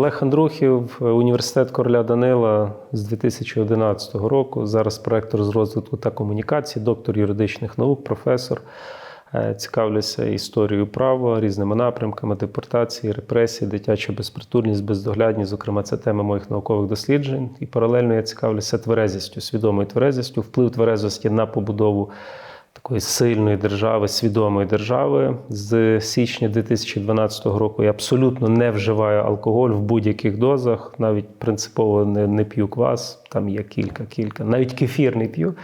Олег Андрухів, університет короля Данила з 2011 року. Зараз проектор з розвитку та комунікації, доктор юридичних наук, професор. Е, Цікавлюся історією права, різними напрямками, депортації, репресії, дитяча безпритульність, бездоглядність. Зокрема, це тема моїх наукових досліджень. І паралельно я цікавлюся тверезістю, свідомою тверезістю, вплив тверезості на побудову такої сильної держави, свідомої держави. З січня 2012 року я абсолютно не вживаю алкоголь в будь-яких дозах, навіть принципово не, не п'ю квас, там є кілька, кілька, навіть кефір не п'ю.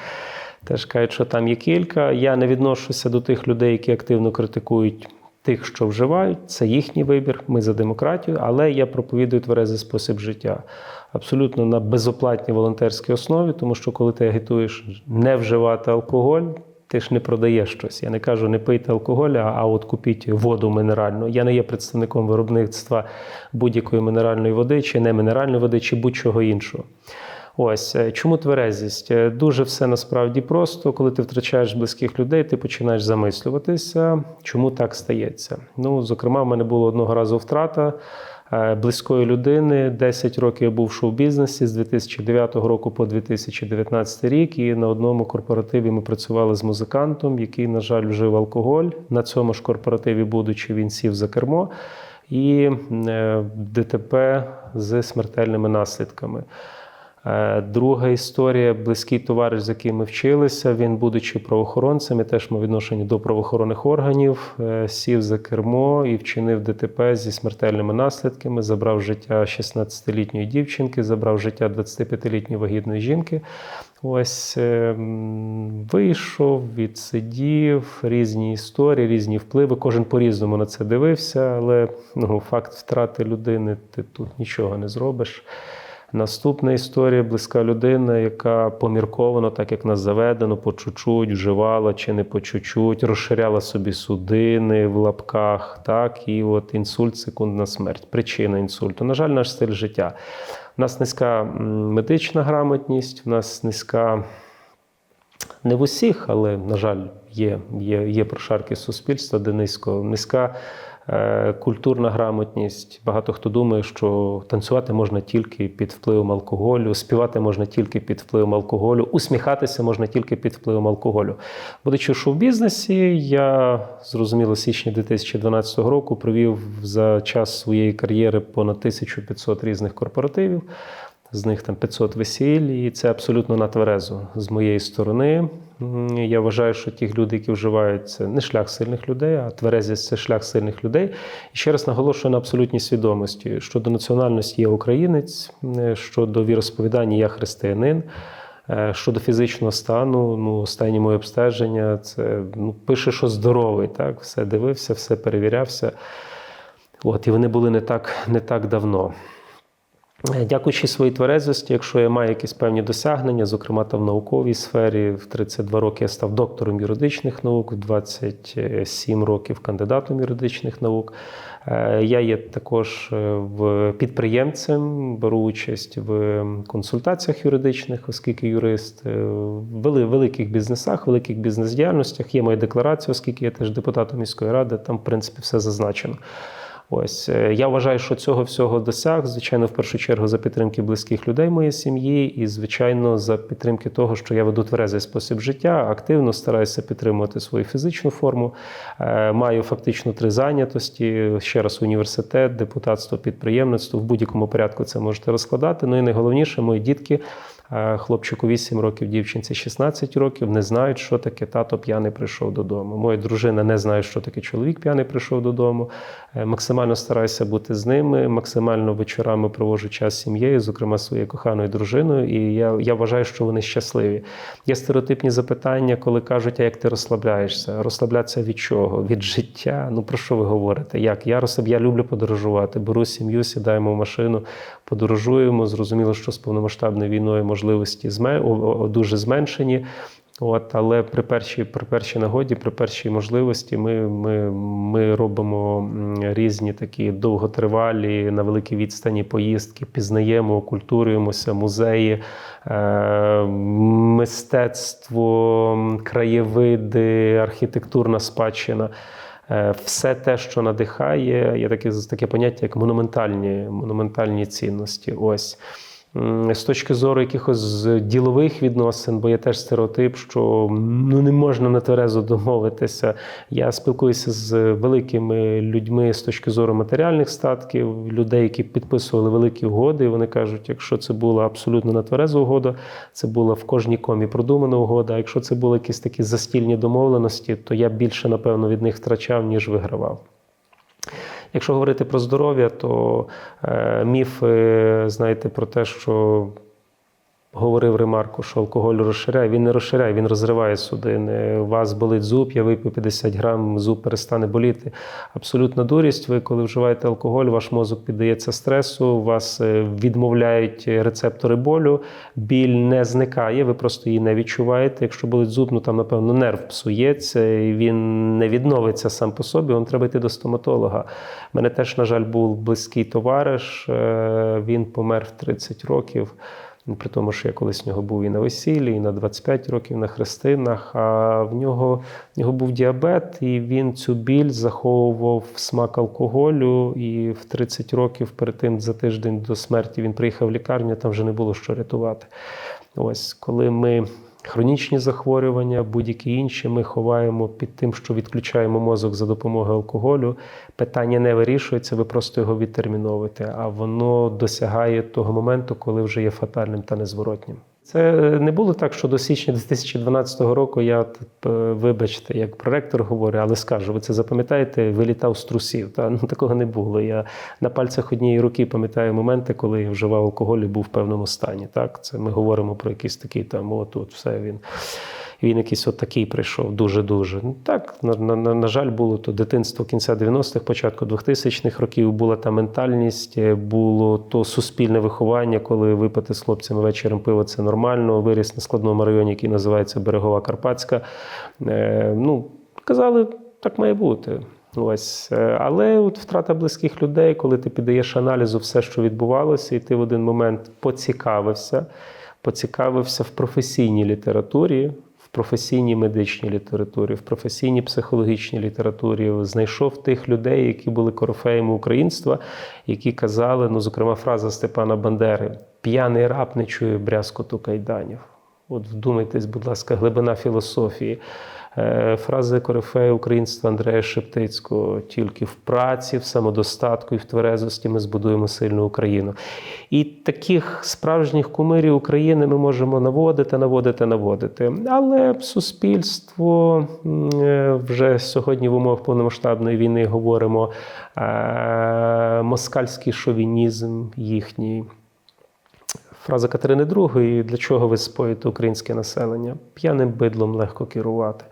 Теж кажуть, що там є кілька. Я не відношуся до тих людей, які активно критикують тих, що вживають. Це їхній вибір. Ми за демократію, але я проповідую тверезий спосіб життя. Абсолютно на безоплатній волонтерській основі, тому що коли ти агітуєш не вживати алкоголь, ти ж не продаєш щось. Я не кажу, не пийте алкоголь, а от купіть воду мінеральну. Я не є представником виробництва будь-якої мінеральної води, чи не мінеральної води, чи будь-чого іншого. Ось е, чому тверезість? Е, Дуже все насправді просто. Коли ти втрачаєш близьких людей, ти починаєш замислюватися, чому так стається. Ну, зокрема, в мене було одного разу втрата близької людини. 10 років я був в шоу-бізнесі з 2009 року по 2019 рік. І на одному корпоративі ми працювали з музикантом, який, на жаль, вжив алкоголь. На цьому ж корпоративі, будучи, він сів за кермо. І е, ДТП з смертельними наслідками. Е, Друга історія, близький товариш, з яким ми вчилися. Він, будучи правоохоронцем, і теж мав відношення до правоохоронних органів, е, сів за кермо і вчинив ДТП зі смертельними наслідками. Забрав життя 16-літньої дівчинки, забрав життя 25-літньої вагітної жінки. Ось е, вийшов, відсидів, різні історії, різні впливи. Кожен по-різному на це дивився, але ну, факт втрати людини ти тут нічого не зробиш. Наступна історія близька людина, яка помірковано, так як нас заведено, по чуть-чуть вживала чи не по чуть-чуть, розширяла собі судини в лапках, так, і от інсульт, секундна смерть, причина інсульту. На жаль, наш стиль життя. У нас низька медична грамотність, у нас низька. Не в усіх, але, на жаль, є, є, є прошарки суспільства, де низько, низька культурна грамотність. Багато хто думає, що танцювати можна тільки під впливом алкоголю, співати можна тільки під впливом алкоголю, усміхатися можна тільки під впливом алкоголю. Будучи в шоу-бізнесі, я зрозуміло, з січня 2012 року провів за час своєї кар'єри понад 1500 різних корпоративів. З них там 500 весіль, і це абсолютно на тверезо з моєї сторони. Я вважаю, що ті люди, які вживають, це не шлях сильних людей, а тверезість це шлях сильних людей. І ще раз наголошую на абсолютній свідомості. Щодо національності я українець, е, щодо віросповідання я християнин. Е, Щодо фізичного стану, ну, останнє моє обстеження, це ну, пише, що здоровий, так, все дивився, все перевірявся. От, і вони були не так, не так давно. Е, Дякуючи своїй тверезості, якщо я маю якісь певні досягнення, зокрема там в науковій сфері, в 32 роки я став доктором юридичних наук, в 27 років кандидатом юридичних наук. Е, Я є також е, підприємцем, беру участь в консультаціях юридичних, оскільки юрист, в великих бізнесах, великих бізнес-діяльностях. Є моя декларація, оскільки я теж депутатом міської ради, там, в принципі, все зазначено. Ось е, я вважаю, що цього всього досяг, звичайно, в першу чергу за підтримки близьких людей моєї сім'ї, і звичайно, за підтримки того, що я веду тверезий спосіб життя, активно стараюся підтримувати свою фізичну форму. Е, Маю фактично три зайнятості: ще раз університет, депутатство, підприємництво. В будь-якому порядку це можете розкладати. Ну і найголовніше, мої дітки. Е, Хлопчику 8 років, дівчинці 16 років, не знають, що таке тато п'яний прийшов додому. Моя дружина не знає, що таке чоловік п'яний прийшов додому. Е, Максимально стараюся бути з ними, максимально вечорами проводжу час з сім'єю, зокрема своєю коханою дружиною. І я, я вважаю, що вони щасливі. Є стереотипні запитання, коли кажуть, а як ти розслабляєшся? Розслаблятися від чого? Від життя? Ну про що ви говорите? Як? Я розслаб... я люблю подорожувати. Беру сім'ю, сідаємо в машину, подорожуємо. Зрозуміло, що з повномасштабною війною можливості дуже зменшені. От, але при першій, при першій нагоді, при першій можливості ми, ми, ми робимо різні такі довготривалі на великій відстані поїздки, пізнаємо, окультурюємося, музеї, е, мистецтво, краєвиди, архітектурна спадщина. Е, Все те, що надихає, є таке, таке поняття, як монументальні, монументальні цінності. Ось. З точки зору якихось ділових відносин, бо є теж стереотип, що ну не можна на тверезо домовитися. Я спілкуюся з великими людьми з точки зору матеріальних статків, людей, які підписували великі угоди. І вони кажуть, якщо це була абсолютно на тверезу угода, це була в кожній комі продумана угода. А якщо це були якісь такі застільні домовленості, то я більше напевно від них втрачав ніж вигравав. Якщо говорити про здоров'я, то е, міфи, знаєте, про те, що говорив ремарку, що алкоголь розширяє, він не розширяє, він розриває судини. У вас болить зуб, я випив 50 грам, зуб перестане боліти. Абсолютна дурість. Ви, коли вживаєте алкоголь, ваш мозок піддається стресу, вас е, відмовляють рецептори болю, біль не зникає, ви просто її не відчуваєте. Якщо болить зуб, ну там, напевно, нерв псується, і він не відновиться сам по собі, вам треба йти до стоматолога. У мене теж, на жаль, був близький товариш, е, він помер в 30 років. Ну, При тому, що я колись в нього був і на весіллі, і на 25 років на хрестинах. А в нього, в нього був діабет, і він цю біль заховував в смак алкоголю. І в 30 років перед тим за тиждень до смерті він приїхав в лікарню, там вже не було що рятувати. Ось коли ми. Хронічні захворювання, будь-які інші, ми ховаємо під тим, що відключаємо мозок за допомогою алкоголю. Питання не вирішується, ви просто його відтерміновуєте, а воно досягає того моменту, коли вже є фатальним та незворотнім. Це не було так, що до січня 2012 року я, вибачте, як проректор говорю, але скажу, ви це запам'ятаєте, вилітав з трусів. Та? Ну, такого не було. Я на пальцях однієї руки пам'ятаю моменти, коли я вживав алкоголь і був в певному стані. Так? Це ми говоримо про якийсь такий там, от, от все він. Він якийсь от такий прийшов, дуже-дуже. Так, на, на, на жаль, було то дитинство кінця 90-х, початку 2000-х років, була та ментальність, е, було то суспільне виховання, коли випити з хлопцями вечором пиво це нормально. Виріс на складному районі, який називається Берегова Карпатська. Е, ну, казали, так має бути. Ось, е, але от втрата близьких людей, коли ти піддаєш аналізу все, що відбувалося, і ти в один момент поцікавився, поцікавився в професійній літературі, професійній медичній літературі, в професійній психологічній літературі, знайшов тих людей, які були корифеями українства, які казали, ну, зокрема, фраза Степана Бандери: п'яний раб не чує брязкоту кайданів. От вдумайтесь, будь ласка, глибина філософії. Е, Фрази корифея українства Андрея Шептицького тільки в праці, в самодостатку і в тверезості ми збудуємо сильну Україну. І таких справжніх кумирів України ми можемо наводити, наводити, наводити. Але суспільство е, вже сьогодні в умовах повномасштабної війни говоримо е, москальський шовінізм їхній. Фраза Катерини II, для чого ви споїте українське населення? П'яним бидлом легко керувати.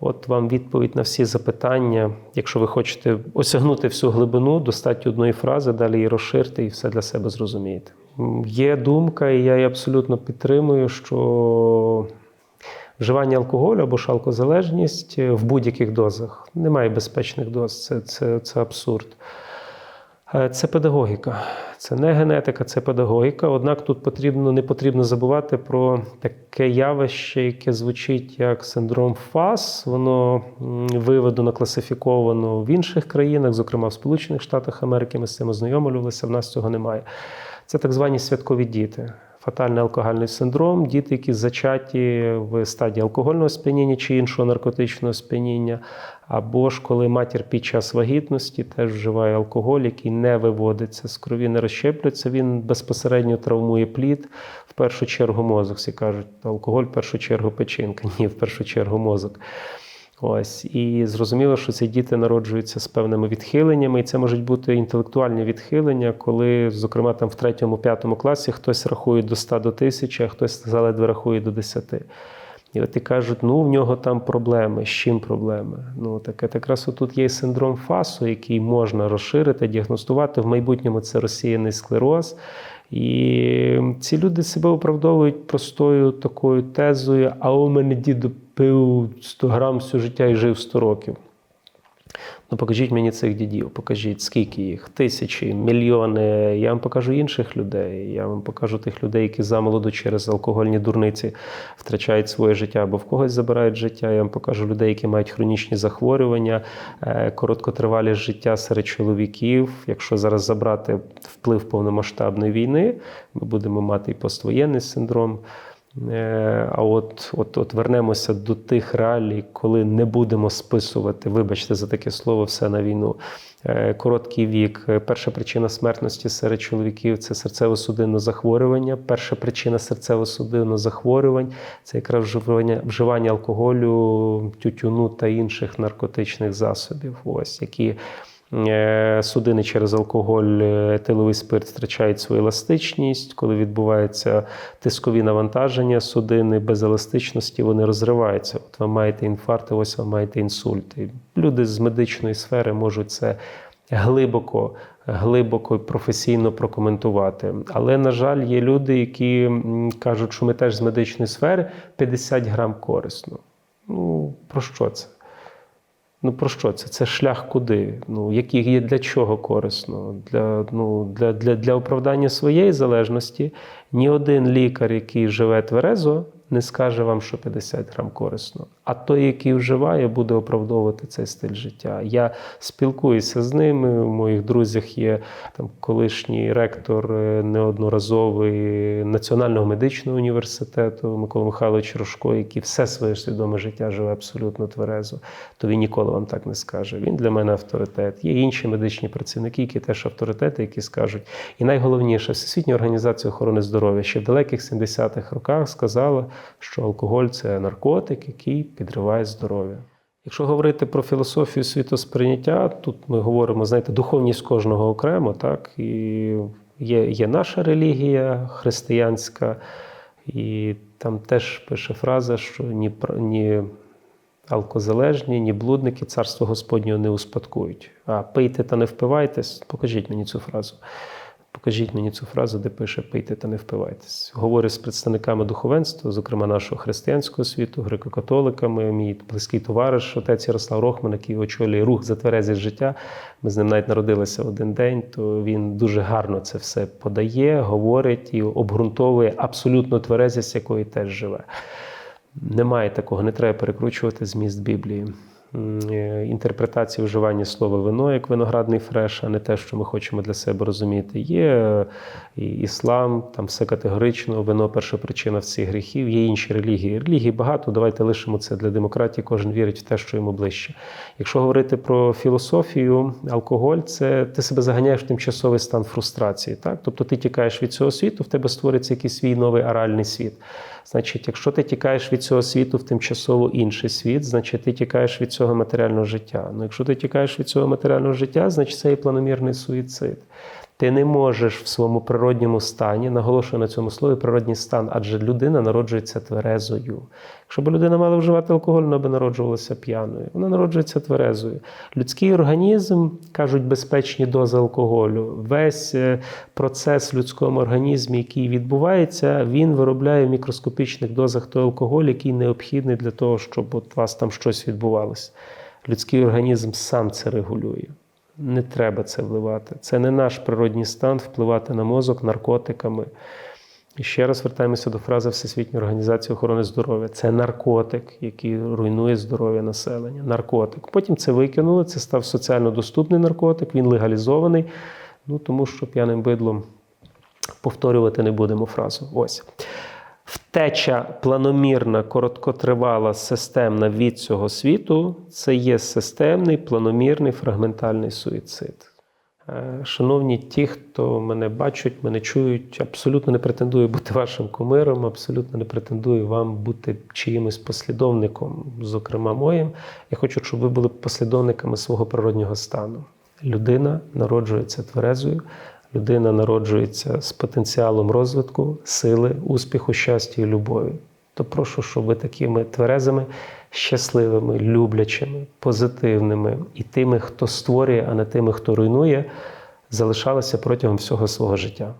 От вам відповідь на всі запитання. Якщо ви хочете осягнути всю глибину, достатньо одної фрази, далі її розширте і все для себе зрозумієте. Є думка, і я її абсолютно підтримую, що вживання алкоголю або ж алкозалежність в будь-яких дозах немає безпечних доз. Це, це, це абсурд. Е, Це педагогіка, це не генетика, це педагогіка. Однак тут потрібно не потрібно забувати про таке явище, яке звучить як синдром ФАС. Воно виведено, класифіковано в інших країнах, зокрема в Сполучених Штатах Америки. Ми з цим ознайомлювалися. В нас цього немає. Це так звані святкові діти. Фатальний алкогольний синдром, діти, які зачаті в стадії алкогольного сп'яніння чи іншого наркотичного сп'яніння, або ж коли матір під час вагітності теж вживає алкоголь, який не виводиться з крові, не розщеплюється, він безпосередньо травмує плід, в першу чергу мозок. Всі кажуть, алкоголь в першу чергу печінка. Ні, в першу чергу мозок. Ось і зрозуміло, що ці діти народжуються з певними відхиленнями, і це можуть бути інтелектуальні відхилення, коли, зокрема, там в третьому-п'ятому класі хтось рахує до 100 до 1000, а хтось заледве рахує до 10. І от і кажуть, ну в нього там проблеми. З чим проблеми? Ну так от якраз тут є синдром ФАСу, який можна розширити, діагностувати. В майбутньому це розсіяний склероз. І ці люди себе оправдовують простою такою тезою: а у мене дідо пив 100 грам все життя і жив 100 років. Ну, покажіть мені цих дідів, покажіть, скільки їх, тисячі, мільйони. Я вам покажу інших людей. Я вам покажу тих людей, які замолоду через алкогольні дурниці втрачають своє життя або в когось забирають життя. Я вам покажу людей, які мають хронічні захворювання, е, короткотривалі життя серед чоловіків. Якщо зараз забрати вплив повномасштабної війни, ми будемо мати і поствоєнний синдром. Е, А от, от, от вернемося до тих реалій, коли не будемо списувати, вибачте за таке слово, все на війну. Е, Короткий вік. Е, Перша причина смертності серед чоловіків це серцево-судинне захворювання. Перша причина серцево-судинного захворювань це якраз вживання, вживання алкоголю, тютюну та інших наркотичних засобів. Ось які Судини через алкоголь, е, етиловий спирт втрачають свою еластичність. Коли відбуваються тискові навантаження судини без еластичності, вони розриваються. От ви маєте інфаркти, ось ви маєте інсульти. Люди з медичної сфери можуть це глибоко, глибоко і професійно прокоментувати. Але, на жаль, є люди, які кажуть, що ми теж з медичної сфери 50 грам корисно. Ну, про що це? Ну про що це? Це шлях куди? Ну, який є для чого корисно? Для, ну, для, для, для оправдання своєї залежності ні один лікар, який живе тверезо, не скаже вам, що 50 грам корисно. А той, який вживає, буде оправдовувати цей стиль життя. Я спілкуюся з ними. У моїх друзях є там колишній ректор е, неодноразовий Національного медичного університету Микола Михайлович Рожко, який все своє свідоме життя живе абсолютно тверезо, то він ніколи вам так не скаже. Він для мене авторитет. Є інші медичні працівники, які теж авторитети, які скажуть. І найголовніше, Всесвітня організація охорони здоров'я ще в далеких 70-х роках сказала, що алкоголь це наркотик, який підриває здоров'я. Якщо говорити про філософію світосприйняття, тут ми говоримо, знаєте, духовність кожного окремо, так і є, є наша релігія християнська, і там теж пише фраза, що ні, ні алкозалежні, ні блудники царство Господнього не успадкують. А пийте та не впивайтесь, покажіть мені цю фразу. Покажіть мені цю фразу, де пише пийте та не впивайтесь. Говорю з представниками духовенства, зокрема нашого християнського світу, греко-католиками. Мій близький товариш, отець Ярослав Рохман, який очолює рух за тверезість життя. Ми з ним навіть народилися один день, то він дуже гарно це все подає, говорить і обґрунтовує абсолютно тверезість, якої теж живе. Немає такого, не треба перекручувати зміст Біблії. Е, Інтерпретації вживання слова вино як виноградний фреш, а не те, що ми хочемо для себе розуміти. Є е, і іслам, там все категорично, вино перша причина всіх гріхів, є інші релігії. Релігій багато, давайте лишимо це для демократії, кожен вірить в те, що йому ближче. Якщо говорити про філософію, алкоголь це ти себе заганяєш в тимчасовий стан фрустрації. Так? Тобто ти тікаєш від цього світу, в тебе створиться якийсь свій новий аральний світ. Значить, якщо ти тікаєш від цього світу в тимчасово інший світ, значить ти тікаєш від цього матеріального життя. Ну, якщо ти тікаєш від цього матеріального життя, значить це є планомірний суїцид. Ти не можеш в своєму природньому стані, наголошую на цьому слові природній стан, адже людина народжується тверезою. Якщо б людина мала вживати алкоголь, вона б народжувалася п'яною. Вона народжується тверезою. Людський організм, кажуть, безпечні дози алкоголю. Весь е, процес в людському організмі, який відбувається, він виробляє в мікроскопічних дозах той алкоголь, який необхідний для того, щоб у вас там щось відбувалося. Людський організм сам це регулює. Не треба це вливати. Це не наш природній стан впливати на мозок наркотиками. І ще раз вертаємося до фрази Всесвітньої організації охорони здоров'я. Це наркотик, який руйнує здоров'я населення. Наркотик. Потім це викинули, це став соціально доступний наркотик, він легалізований. Ну тому що п'яним бидлом повторювати не будемо фразу. Ось. Втеча планомірна, короткотривала, системна від цього світу це є системний, планомірний, фрагментальний суїцид. Е, Шановні ті, хто мене бачать, мене чують, абсолютно не претендую бути вашим кумиром, абсолютно не претендую вам бути чиїмось послідовником, зокрема моїм. Я хочу, щоб ви були послідовниками свого природнього стану. Людина народжується тверезою, людина народжується з потенціалом розвитку, сили, успіху, щастя і любові. То прошу, щоб ви такими тверезими, щасливими, люблячими, позитивними і тими, хто створює, а не тими, хто руйнує, залишалися протягом всього свого життя.